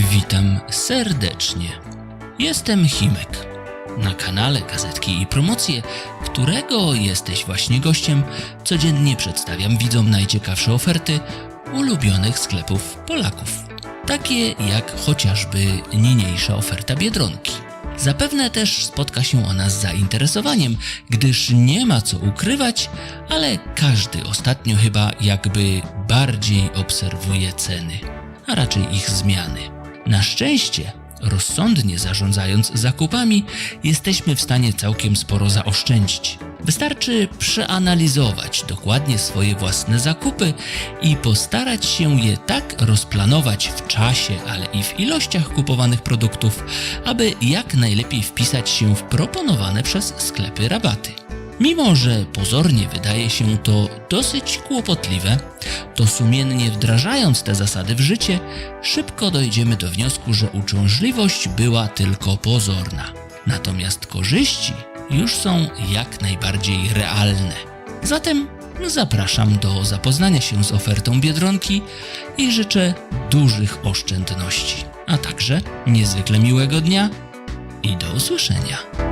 Witam serdecznie. Jestem Himek. Na kanale Gazetki i Promocje, którego jesteś właśnie gościem, codziennie przedstawiam widzom najciekawsze oferty ulubionych sklepów Polaków. Takie jak chociażby niniejsza oferta Biedronki. Zapewne też spotka się ona z zainteresowaniem, gdyż nie ma co ukrywać, ale każdy ostatnio chyba jakby bardziej obserwuje ceny, a raczej ich zmiany. Na szczęście, rozsądnie zarządzając zakupami, jesteśmy w stanie całkiem sporo zaoszczędzić. Wystarczy przeanalizować dokładnie swoje własne zakupy i postarać się je tak rozplanować w czasie, ale i w ilościach kupowanych produktów, aby jak najlepiej wpisać się w proponowane przez sklepy rabaty. Mimo, że pozornie wydaje się to dosyć kłopotliwe, to sumiennie wdrażając te zasady w życie, szybko dojdziemy do wniosku, że uciążliwość była tylko pozorna. Natomiast korzyści już są jak najbardziej realne. Zatem zapraszam do zapoznania się z ofertą Biedronki i życzę dużych oszczędności, a także niezwykle miłego dnia i do usłyszenia.